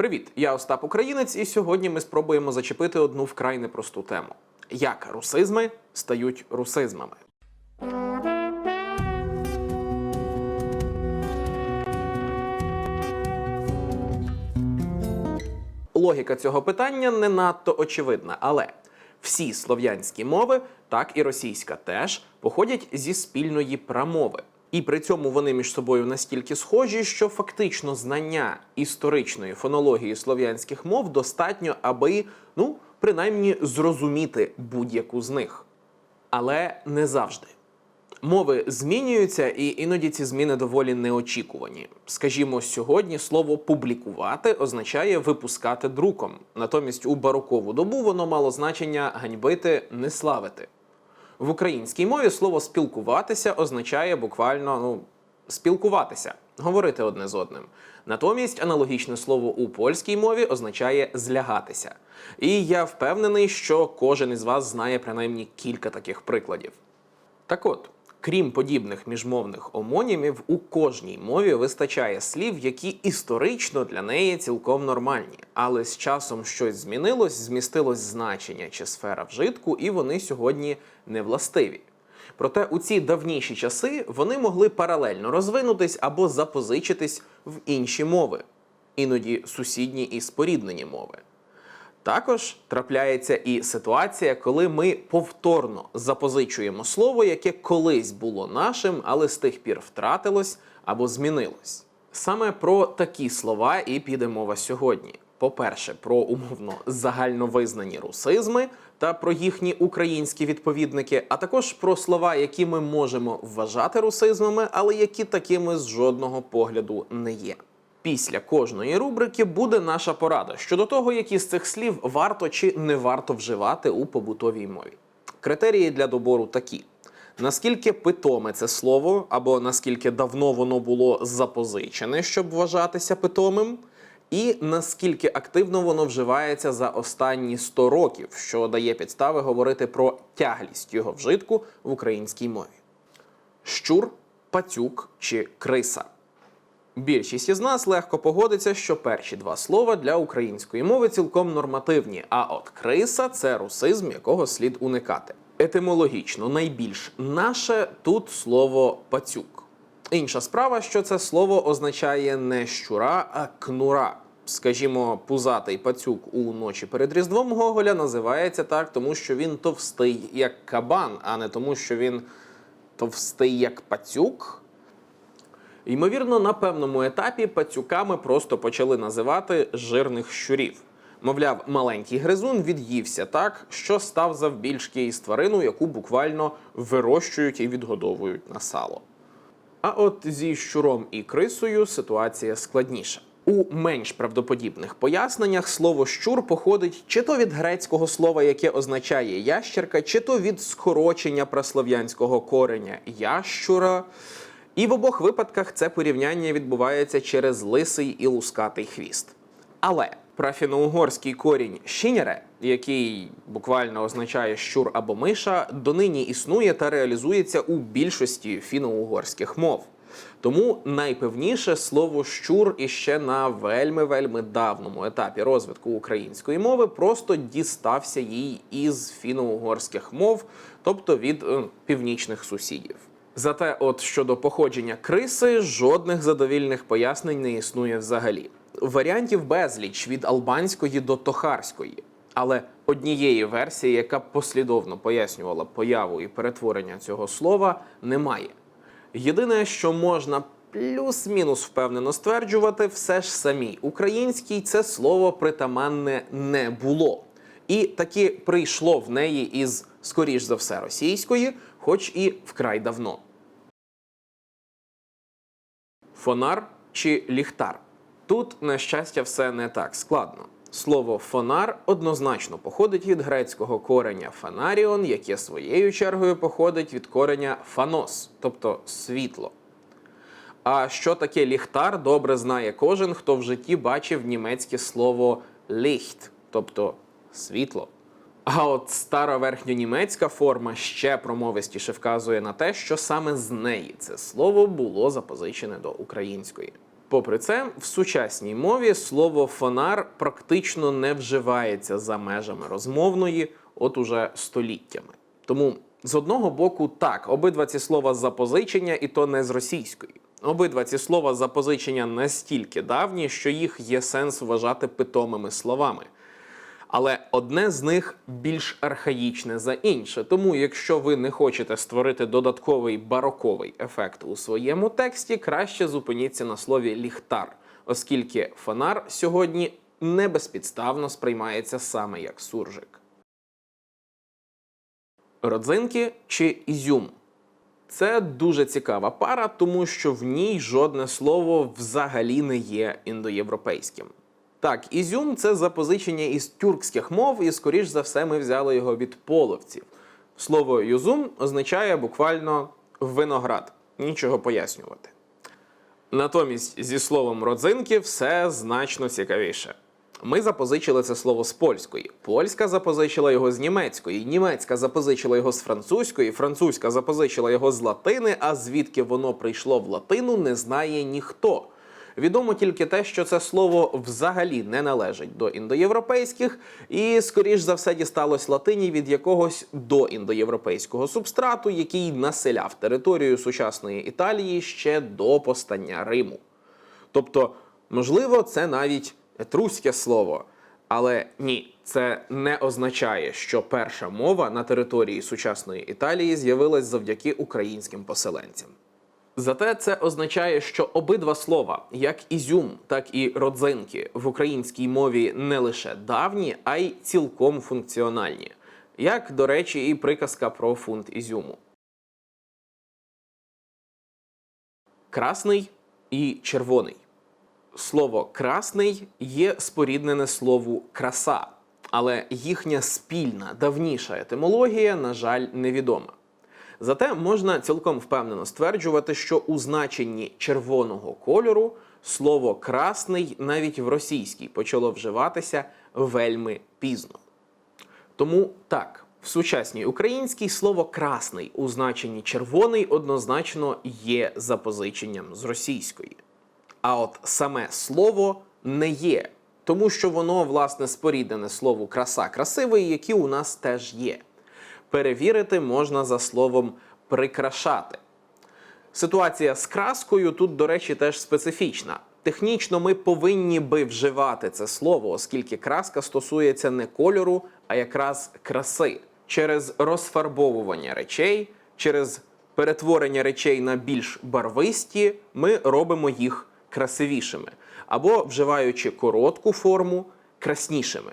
Привіт, я Остап Українець, і сьогодні ми спробуємо зачепити одну вкрай непросту тему: як русизми стають русизмами. Логіка цього питання не надто очевидна, але всі слов'янські мови, так і російська теж, походять зі спільної прамови. І при цьому вони між собою настільки схожі, що фактично знання історичної фонології слов'янських мов достатньо, аби, ну, принаймні, зрозуміти будь-яку з них. Але не завжди. Мови змінюються, і іноді ці зміни доволі неочікувані. Скажімо, сьогодні слово публікувати означає випускати друком. Натомість у барокову добу воно мало значення ганьбити, не славити. В українській мові слово спілкуватися означає буквально ну, спілкуватися, говорити одне з одним. Натомість аналогічне слово у польській мові означає злягатися. І я впевнений, що кожен із вас знає принаймні кілька таких прикладів. Так от, крім подібних міжмовних омонімів, у кожній мові вистачає слів, які історично для неї цілком нормальні, але з часом щось змінилось, змістилось значення чи сфера вжитку, і вони сьогодні не властиві. Проте у ці давніші часи вони могли паралельно розвинутись або запозичитись в інші мови, іноді сусідні і споріднені мови. Також трапляється і ситуація, коли ми повторно запозичуємо слово, яке колись було нашим, але з тих пір втратилось або змінилось. Саме про такі слова і піде мова сьогодні. По-перше, про умовно загальновизнані русизми та про їхні українські відповідники, а також про слова, які ми можемо вважати русизмами, але які такими з жодного погляду не є. Після кожної рубрики буде наша порада щодо того, які з цих слів варто чи не варто вживати у побутовій мові. Критерії для добору такі: наскільки питоме це слово, або наскільки давно воно було запозичене, щоб вважатися питомим, і наскільки активно воно вживається за останні 100 років, що дає підстави говорити про тяглість його вжитку в українській мові. Щур, пацюк чи криса. Більшість із нас легко погодиться, що перші два слова для української мови цілком нормативні, а от криса це русизм, якого слід уникати. Етимологічно найбільш наше тут слово пацюк. Інша справа, що це слово означає не щура, а кнура. Скажімо, пузатий пацюк у ночі перед Різдвом Гоголя називається так, тому що він товстий як кабан, а не тому, що він товстий як пацюк. Ймовірно, на певному етапі пацюками просто почали називати жирних щурів. Мовляв, маленький гризун від'ївся так, що став завбільшки із тварину, яку буквально вирощують і відгодовують на сало. А от зі щуром і крисою ситуація складніша. У менш правдоподібних поясненнях слово щур походить чи то від грецького слова, яке означає ящерка, чи то від скорочення праслов'янського кореня ящура. І в обох випадках це порівняння відбувається через лисий і лускатий хвіст. Але прафіно-угорський корінь щіняре, який буквально означає щур або миша, донині існує та реалізується у більшості фіно-угорських мов. Тому найпевніше слово щур іще на вельми-вельми давному етапі розвитку української мови просто дістався їй із фіно-угорських мов, тобто від е, північних сусідів. Зате, от щодо походження криси, жодних задовільних пояснень не існує взагалі. Варіантів безліч від албанської до тохарської. Але однієї версії, яка послідовно пояснювала появу і перетворення цього слова, немає. Єдине, що можна плюс-мінус впевнено стверджувати, все ж самій українській це слово притаманне не було. І таки прийшло в неї із, скоріш за все, російської, хоч і вкрай давно. Фонар чи ліхтар. Тут, на щастя, все не так складно. Слово фонар однозначно походить від грецького кореня фанаріон, яке своєю чергою походить від кореня фанос, тобто світло. А що таке ліхтар, добре знає кожен, хто в житті бачив німецьке слово ліхт, тобто світло. А от стара верхньонімецька форма ще промовистіше вказує на те, що саме з неї це слово було запозичене до української. Попри це, в сучасній мові слово фонар практично не вживається за межами розмовної, от уже століттями. Тому з одного боку, так, обидва ці слова запозичення, і то не з російської. Обидва ці слова запозичення настільки давні, що їх є сенс вважати питомими словами. Але одне з них більш архаїчне за інше. Тому, якщо ви не хочете створити додатковий бароковий ефект у своєму тексті, краще зупиніться на слові ліхтар, оскільки фонар сьогодні не безпідставно сприймається саме як суржик. Родзинки чи ізюм. Це дуже цікава пара, тому що в ній жодне слово взагалі не є індоєвропейським. Так, ізюм це запозичення із тюркських мов, і скоріш за все ми взяли його від половців. Слово юзум означає буквально виноград. Нічого пояснювати. Натомість зі словом родзинки все значно цікавіше. Ми запозичили це слово з польської. Польська запозичила його з німецької, німецька запозичила його з французької, французька запозичила його з латини, а звідки воно прийшло в латину, не знає ніхто. Відомо тільки те, що це слово взагалі не належить до індоєвропейських, і, скоріш за все, дісталось латині від якогось доіндоєвропейського субстрату, який населяв територію сучасної Італії ще до постання Риму. Тобто, можливо, це навіть етруське слово. Але ні, це не означає, що перша мова на території сучасної Італії з'явилась завдяки українським поселенцям. Зате це означає, що обидва слова, як ізюм, так і родзинки, в українській мові не лише давні, а й цілком функціональні. Як, до речі, і приказка про фунт ізюму. Красний і червоний. Слово красний є споріднене слову краса, але їхня спільна давніша етимологія, на жаль, невідома. Зате можна цілком впевнено стверджувати, що у значенні червоного кольору слово красний навіть в російській почало вживатися вельми пізно. Тому так, в сучасній українській слово красний у значенні червоний однозначно є запозиченням з російської. А от саме слово не є, тому що воно, власне, споріднене слову краса красивий, які у нас теж є. Перевірити можна за словом прикрашати. Ситуація з краскою тут, до речі, теж специфічна. Технічно ми повинні би вживати це слово, оскільки краска стосується не кольору, а якраз краси через розфарбовування речей, через перетворення речей на більш барвисті, ми робимо їх красивішими, або вживаючи коротку форму краснішими.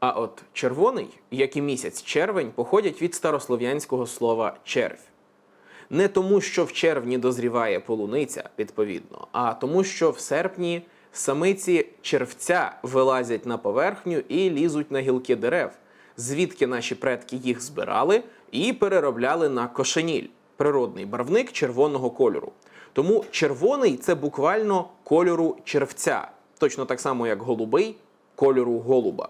А от червоний, як і місяць червень, походять від старослов'янського слова червь. Не тому, що в червні дозріває полуниця, відповідно, а тому, що в серпні самиці червця вилазять на поверхню і лізуть на гілки дерев, звідки наші предки їх збирали і переробляли на кошеніль природний барвник червоного кольору. Тому червоний це буквально кольору червця, точно так само, як голубий кольору голуба.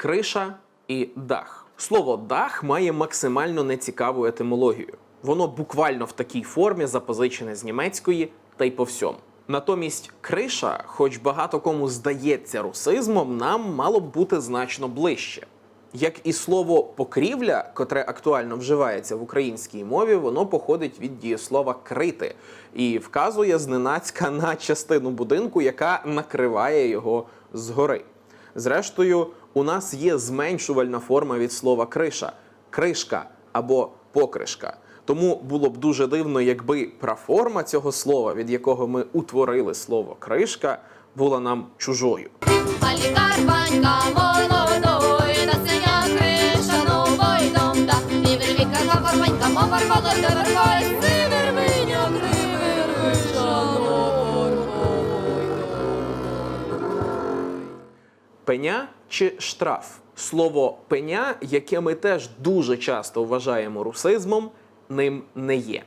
Криша і дах. Слово дах має максимально нецікаву етимологію. Воно буквально в такій формі запозичене з німецької та й по всьому. Натомість криша, хоч багато кому здається русизмом, нам мало б бути значно ближче. Як і слово покрівля, котре актуально вживається в українській мові, воно походить від дієслова крити і вказує зненацька на частину будинку, яка накриває його згори. Зрештою, у нас є зменшувальна форма від слова криша кришка або покришка. Тому було б дуже дивно, якби праформа цього слова, від якого ми утворили слово кришка, була нам чужою. Алікарбанька молодой, на синя криша новой дом, да, і вервіка мовар молодой, вервой, сивер Пеня чи штраф? Слово пеня, яке ми теж дуже часто вважаємо русизмом, ним не є.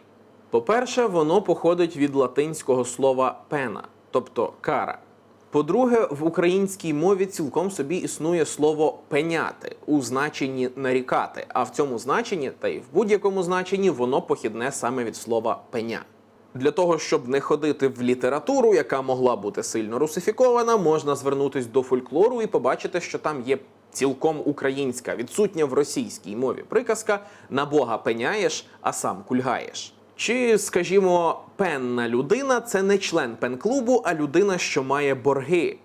По-перше, воно походить від латинського слова пена, тобто кара. По-друге, в українській мові цілком собі існує слово пеняти у значенні нарікати, а в цьому значенні, та й в будь-якому значенні, воно похідне саме від слова пеня. Для того, щоб не ходити в літературу, яка могла бути сильно русифікована, можна звернутись до фольклору і побачити, що там є цілком українська, відсутня в російській мові приказка на Бога пеняєш, а сам кульгаєш. Чи, скажімо, пенна людина це не член пен-клубу, а людина, що має борги.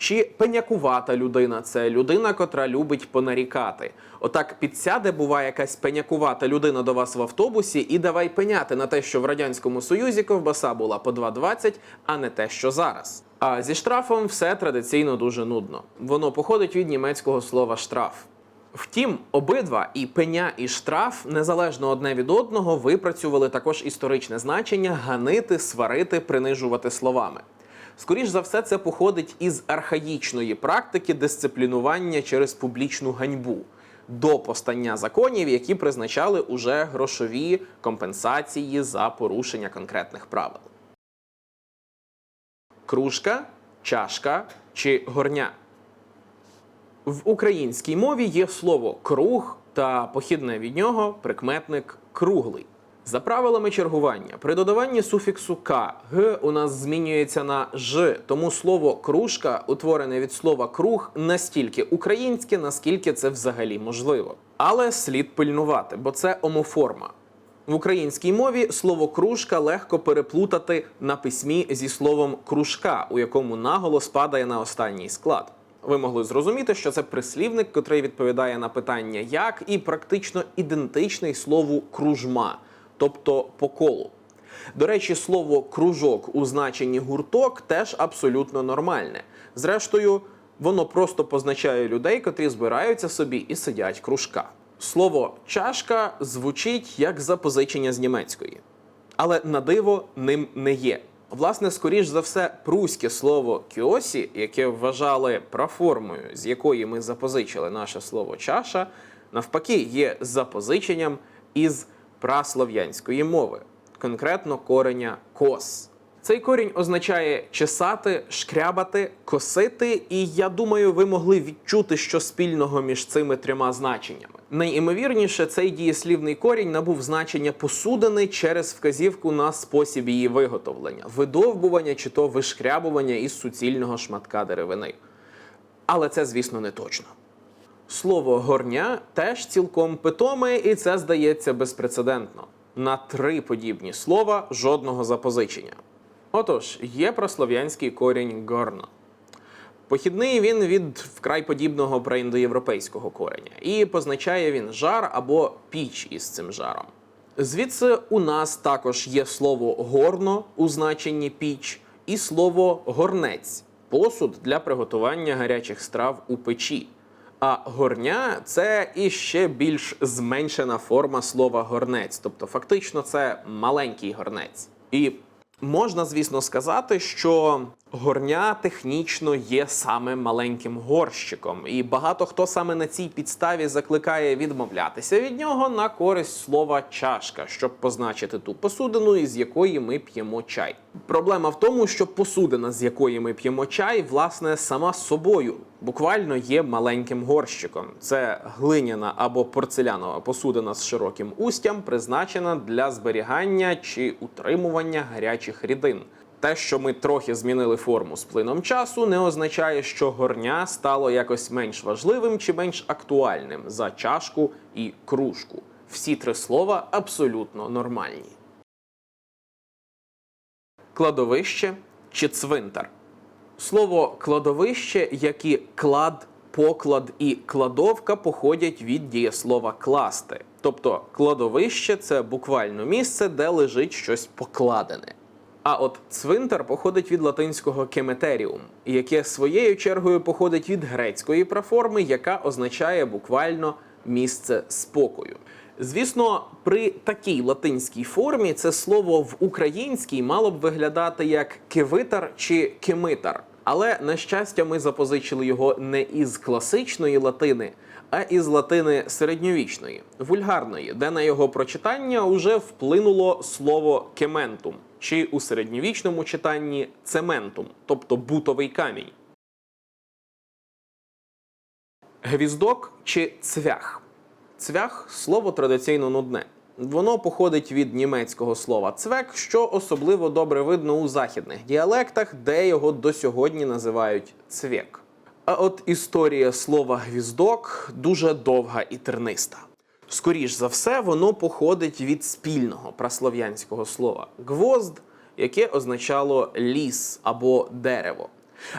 Чи пенякувата людина це людина, котра любить понарікати. Отак підсяде, буває якась пенякувата людина до вас в автобусі, і давай пеняти на те, що в радянському союзі ковбаса була по 2,20, а не те, що зараз. А зі штрафом все традиційно дуже нудно. Воно походить від німецького слова штраф. Втім, обидва і пеня, і штраф незалежно одне від одного випрацювали також історичне значення ганити, сварити, принижувати словами. Скоріш за все, це походить із архаїчної практики дисциплінування через публічну ганьбу до постання законів, які призначали уже грошові компенсації за порушення конкретних правил. Кружка, чашка чи горня. В українській мові є слово круг та похідне від нього прикметник круглий. За правилами чергування, при додаванні суфіксу к г у нас змінюється на ж, тому слово кружка, утворене від слова круг, настільки українське, наскільки це взагалі можливо. Але слід пильнувати, бо це омоформа. В українській мові слово кружка легко переплутати на письмі зі словом кружка, у якому наголос падає на останній склад. Ви могли зрозуміти, що це прислівник, котрий відповідає на питання як, і практично ідентичний слову кружма, тобто по колу. До речі, слово кружок у значенні гурток теж абсолютно нормальне. Зрештою, воно просто позначає людей, котрі збираються собі і сидять кружка. Слово чашка звучить як запозичення з німецької, але на диво ним не є. Власне, скоріш за все, пруське слово кіосі, яке вважали проформою, з якої ми запозичили наше слово чаша, навпаки, є запозиченням із праслов'янської мови, конкретно кореня кос. Цей корінь означає чесати, шкрябати, косити, і я думаю, ви могли відчути, що спільного між цими трьома значеннями. Найімовірніше, цей дієслівний корінь набув значення посудини через вказівку на спосіб її виготовлення, видовбування чи то вишкрябування із суцільного шматка деревини. Але це, звісно, не точно. Слово горня теж цілком питоме, і це здається безпрецедентно. На три подібні слова жодного запозичення. Отож, є прослов'янський корінь горно. Похідний він від вкрай подібного проіндоєвропейського кореня, і позначає він жар або піч із цим жаром. Звідси у нас також є слово горно у значенні піч, і слово горнець посуд для приготування гарячих страв у печі. А горня це іще більш зменшена форма слова горнець, тобто фактично це маленький горнець. І можна, звісно, сказати, що горня технічно є саме маленьким горщиком, і багато хто саме на цій підставі закликає відмовлятися від нього на користь слова чашка, щоб позначити ту посудину, із якої ми п'ємо чай. Проблема в тому, що посудина, з якої ми п'ємо чай, власне, сама собою буквально є маленьким горщиком. Це глиняна або порцелянова посудина з широким устям, призначена для зберігання чи утримування гарячих рідин. Те, що ми трохи змінили форму з плином часу, не означає, що горня стало якось менш важливим чи менш актуальним за чашку і кружку. Всі три слова абсолютно нормальні. Кладовище чи цвинтар. Слово кладовище, як і клад, поклад і кладовка походять від дієслова класти. Тобто кладовище це буквально місце, де лежить щось покладене. А от цвинтар походить від латинського кеметеріум, яке своєю чергою походить від грецької проформи, яка означає буквально місце спокою. Звісно, при такій латинській формі це слово в українській мало б виглядати як кевитар чи кемитар. Але на щастя, ми запозичили його не із класичної латини, а із латини середньовічної, вульгарної, де на його прочитання уже вплинуло слово кементум. Чи у середньовічному читанні цементум, тобто бутовий камінь. Гвіздок чи цвях. Цвях слово традиційно нудне. Воно походить від німецького слова цвек, що особливо добре видно у західних діалектах, де його до сьогодні називають цвєк. А от історія слова гвіздок дуже довга і терниста. Скоріш за все, воно походить від спільного праслов'янського слова гвозд, яке означало ліс або дерево.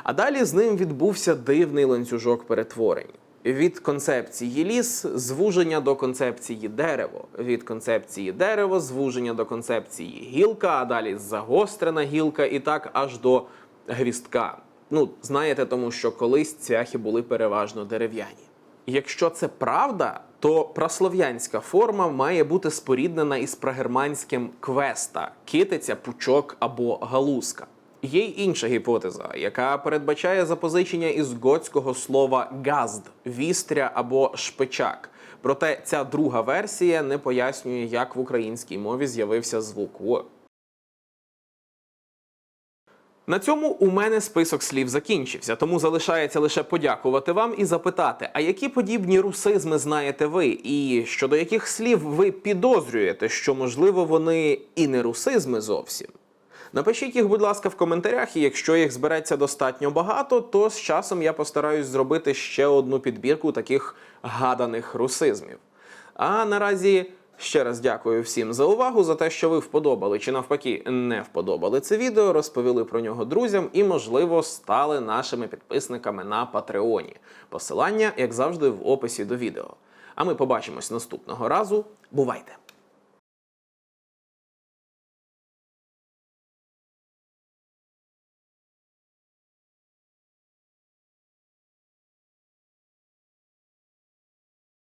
А далі з ним відбувся дивний ланцюжок перетворень. Від концепції ліс звуження до концепції дерево, від концепції дерево звуження до концепції гілка, а далі загострена гілка, і так аж до гвістка. Ну, знаєте, тому що колись цвяхи були переважно дерев'яні. Якщо це правда, то праслов'янська форма має бути споріднена із прагерманським квеста китиця, пучок або галузка. Є й інша гіпотеза, яка передбачає запозичення із готського слова газд вістря або шпичак. Проте ця друга версія не пояснює, як в українській мові з'явився звук. На цьому у мене список слів закінчився, тому залишається лише подякувати вам і запитати, а які подібні русизми знаєте ви, і щодо яких слів ви підозрюєте, що можливо вони і не русизми зовсім. Напишіть їх, будь ласка, в коментарях, і якщо їх збереться достатньо багато, то з часом я постараюсь зробити ще одну підбірку таких гаданих русизмів. А наразі ще раз дякую всім за увагу, за те, що ви вподобали чи навпаки не вподобали це відео, розповіли про нього друзям і, можливо, стали нашими підписниками на Патреоні. Посилання, як завжди, в описі до відео. А ми побачимось наступного разу. Бувайте!